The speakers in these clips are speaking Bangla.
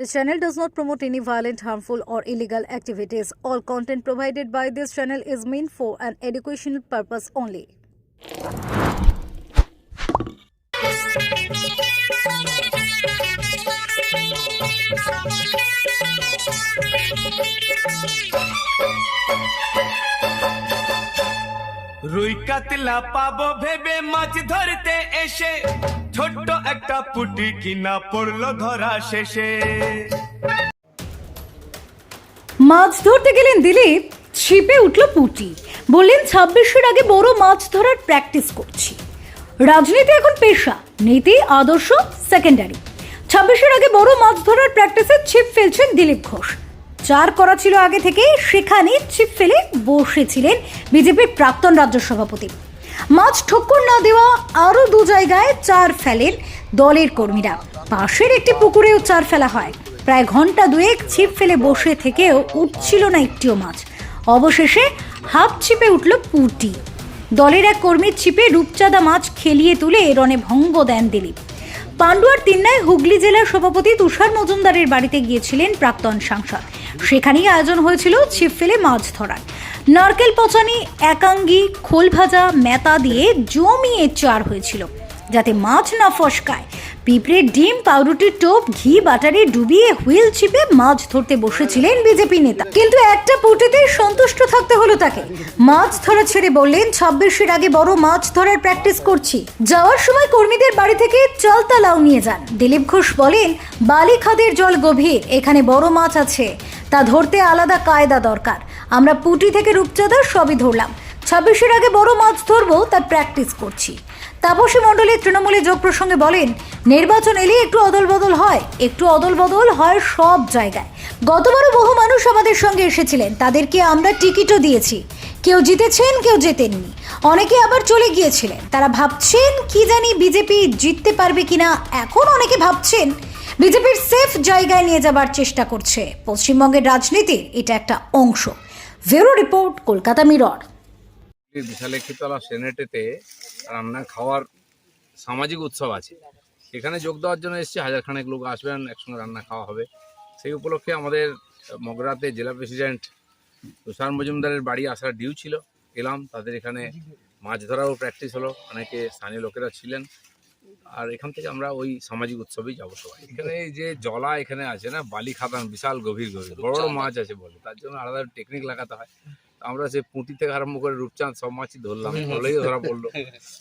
This channel does not promote any violent, harmful, or illegal activities. All content provided by this channel is meant for an educational purpose only. রুই কাতলা পাবো ভেবে মাছ ধরতে এসে ছোট্ট একটা পুটি কিনা পড়ল ধরা শেষে। মাছ ধরতে গেলেন দিলীপ, ছিপে উঠল পুটি। বললেন, ছাব্বিশের আগে বড় মাছ ধরার প্র্যাকটিস করছি। রাজনীতি এখন পেশা, নীতি, আদর্শ সেকেন্ডারি ছাব্বিশের আগে বড় মাছ ধরার প্র্যাকটিসে ছিপ ফেলছেন দিলীপ ঘোষ। চার করা ছিল আগে থেকে সেখানে ছিপ ফেলে বসেছিলেন বিজেপির প্রাক্তন রাজ্য সভাপতি। মাছ ঠক্কর না দেওয়া আরও দু জায়গায় চার ফেলেন দলের কর্মীরা। পাশের একটি পুকুরেও চার ফেলা হয়। প্রায় ঘণ্টা দুয়েক ছিপ ফেলে বসে থেকেও উঠছিল না একটিও মাছ। অবশেষে হাফ ছিপে উঠল পুটি। দলের এক কর্মীর ছিপে রূপচাঁদা মাছ খেলিয়ে তুলে রনে ভঙ্গ দেন দিলীপ। পান্ডুয়ার তিন্নায় হুগলি জেলার সভাপতি তুষার মজুমদারের বাড়িতে গিয়েছিলেন প্রাক্তন সাংসদ। সেখানেই আয়োজন হয়েছিল ছিপ ফেলে মাছ ধরার। নারকেল পচানি, একাঙ্গি, খোল ভাজা, মেতা দিয়ে জমিয়ে চার হয়েছিল, যাতে মাছ না ফসকায়। পিঁপড়ের ডিম পাউরুটির টোপ, ঘি, বাটারে ডুবিয়ে হুইল চিপে মাছ ধরতে বসেছিলেন বিজেপি নেতা। কিন্তু একটা পুটিতে সন্তুষ্ট থাকতে হলো তাকে। মাছ ধরা ছেড়ে বললেন, ছাব্বিশের আগে বড় মাছ ধরার প্র্যাকটিস করছি। যাওয়ার সময় কর্মীদের বাড়ি থেকে চালতা লাউ নিয়ে যান। দিলীপ ঘোষ বলেন বালি খাদের জল গভীর, এখানে বড় মাছ আছে। তা ধরতে আলাদা কায়দা দরকার। আমরা পুটি থেকে রূপচাঁদা সবই ধরলাম। ছাব্বিশের আগে বড় মাছ ধরবো, তার প্র্যাকটিস করছি। তাপসী মণ্ডলের তৃণমূলে যোগ প্রসঙ্গে বলেন, নির্বাচন এলে একটু অদল বদল হয়, একটু অদল বদল হয় সব জায়গায়। গতবারও বহু মানুষ আমাদের সঙ্গে এসেছিলেন, তাদেরকে আমরা টিকিটও দিয়েছি। কেউ জিতেছেন, কেউ জেতেননি। অনেকে আবার চলে গিয়েছিলেন। তারা ভাবছেন, কি জানি বিজেপি জিততে পারবে কিনা? এখন অনেকে ভাবছেন, বিজেপির সেফ জায়গায় নিয়ে যাবার চেষ্টা করছে। পশ্চিমবঙ্গের রাজনীতির এটা একটা অংশ। ভেরো রিপোর্ট, কলকাতা মিরর। বিশালেক্ষিতলা সেনেটেতে রান্না খাওয়ার সামাজিক উৎসব আছে। এখানে যোগ দেওয়ার জন্য এসেছি হাজার খানেক লোক আসবেন একসঙ্গে রান্না খাওয়া হবে। সেই উপলক্ষে আমাদের মগরাতে জেলা প্রেসিডেন্ট তুষার মজুমদারের বাড়ি আসার ডিউ ছিল। এলাম, তাদের এখানে মাছ ধরাও প্র্যাকটিস হলো। অনেকে স্থানীয় লোকেরা ছিলেন। আর এখান থেকে আমরা ওই সামাজিক উৎসবেই যাব সবাই। এখানে এই যে জলা এখানে আছে না বালি খাদান বিশাল গভীর গভীর বড় বড় মাছ আছে বলে তার জন্য আলাদা টেকনিক লাগাতে হয়। আমরা সে পুঁটি থেকে আরম্ভ করে রূপচাঁদ সব মাছই ধরলাম বলেই ধরা পড়ল।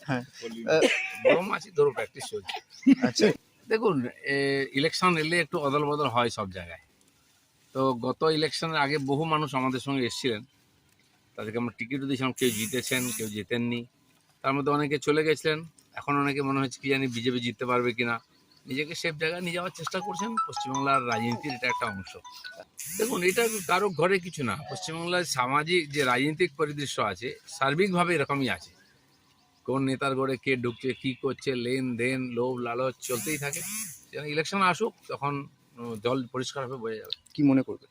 হ্যাঁ। বড় মাছই ধরো প্র্যাকটিস চলছে। আচ্ছা। দেখুন ইলেকশন এলে একটু অদল বদল হয় সব জায়গায়। তো গত ইলেকশনের আগে বহু মানুষ আমাদের সঙ্গে এসেছিলেন। তাদেরকে আমরা টিকিটও দিয়েছিলাম কেউ জিতেছেন কেউ জেতেননি। তার মধ্যে অনেকে চলে গেছিলেন। এখন অনেকে মনে হচ্ছে কি জানি বিজেপি জিততে পারবে কিনা। নিজেকে সেফ জায়গায় নিয়ে যাওয়ার চেষ্টা করছেন পশ্চিমবাংলার রাজনীতির এটা একটা অংশ। দেখুন এটা কারও ঘরে কিছু না। পশ্চিমবাংলার সামাজিক যে রাজনৈতিক পরিদৃশ্য আছে সার্বিকভাবে এরকমই আছে। কোন নেতার ঘরে কে ঢুকছে কি করছে লেনদেন লোভ লালচ চলতেই থাকে। ইলেকশন আসুক তখন উম, জল পরিষ্কার হবে বোঝা যাবে। কি মনে করবে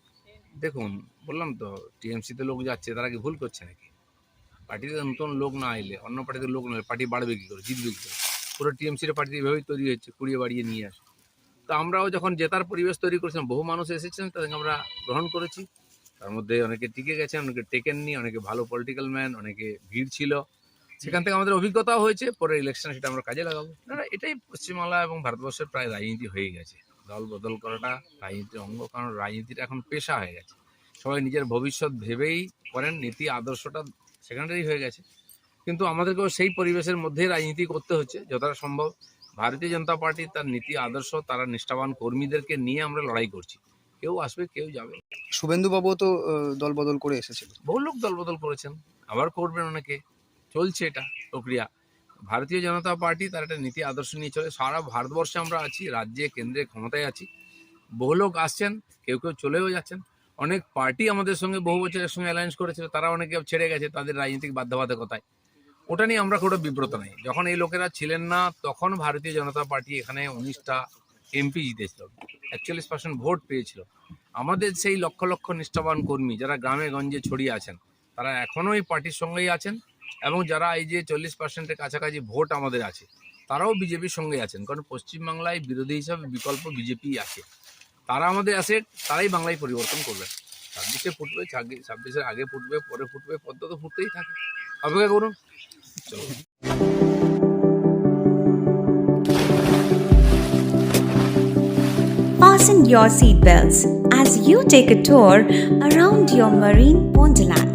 দেখুন বললাম তো টিএমসিতে লোক যাচ্ছে তারা কি ভুল করছে নাকি? পার্টিতে নতুন লোক না এলে অন্য পার্টিতে লোক না পার্টি বাড়বে কী করে? জিতবে কী করে? পুরো টিএমসির পার্টি এভাবেই তৈরি হচ্ছে কুড়িয়ে বাড়িয়ে নিয়ে আসে। তো আমরাও যখন জেতার পরিবেশ তৈরি করেছিলাম বহু মানুষ এসেছেন তাদেরকে আমরা গ্রহণ করেছি। তার মধ্যে অনেকে টিকে গেছেন অনেকে টেকেননি অনেকে ভালো পলিটিক্যাল ম্যান অনেকে ভিড় ছিল। সেখান থেকে আমাদের অভিজ্ঞতাও হয়েছে পরে ইলেকশন সেটা আমরা কাজে লাগাবো। না, এটাই পশ্চিমবাংলা এবং ভারতবর্ষের প্রায় রাজনীতি হয়ে গেছে। দল বদল করাটা রাজনীতির অঙ্গ কারণ রাজনীতিটা এখন পেশা হয়ে গেছে। সবাই নিজের ভবিষ্যৎ ভেবেই করেন নীতি আদর্শটা সেকেন্ডারি হয়ে গেছে। কিন্তু আমাদেরকেও সেই পরিবেশের মধ্যে রাজনীতি করতে হচ্ছে যতটা সম্ভব। ভারতীয় জনতা পার্টি তার নীতি আদর্শ তারা নিষ্ঠাবান কর্মীদেরকে নিয়ে আমরা লড়াই করছি। কেউ আসবে কেউ যাবে। শুভেন্দুবাবু তো দল বদল করে এসেছিল। বহু লোক দলবদল করেছেন আবার করবেন অনেকে। চলছে এটা প্রক্রিয়া। ভারতীয় জনতা পার্টি তার একটা নীতি আদর্শ নিয়ে চলে। সারা ভারতবর্ষে আমরা আছি রাজ্যে কেন্দ্রে ক্ষমতায় আছি। বহু লোক আসছেন কেউ কেউ চলেও যাচ্ছেন। অনেক পার্টি আমাদের সঙ্গে বহু বছরের সঙ্গে অ্যালায়েন্স করেছিল, তারা অনেকে ছেড়ে গেছে, তাদের রাজনৈতিক বাধ্যবাধকতায়। ওটা নিয়ে আমরা কোনো বিব্রত নাই। যখন এই লোকেরা ছিলেন না, তখন ভারতীয় জনতা পার্টি এখানে উনিশটা এমপি জিতেছিল। একচল্লিশ পার্সেন্ট ভোট পেয়েছিল। আমাদের সেই লক্ষ লক্ষ নিষ্ঠাবান কর্মী, যারা গ্রামে গঞ্জে ছড়িয়ে আছেন, তারা এখনও এই পার্টির সঙ্গেই আছেন এবং যারা এই যে চল্লিশ পার্সেন্টের কাছাকাছি ভোট আমাদের আছে, তারাও বিজেপির সঙ্গে আছেন। কারণ পশ্চিমবাংলায় বিরোধী হিসাবে বিকল্প বিজেপি আছে। তারা আমাদের অ্যাসেট তারাই বাংলায় পরিবর্তন করবে ছাব্বিশে ফুটবে ছাব্বিশ ছাব্বিশের আগে ফুটবে পরে ফুটবে পদ্ম তো ফুটতেই থাকে অপেক্ষা করুন চলো Fasten your seatbelts as you take a tour around your marine wonderland.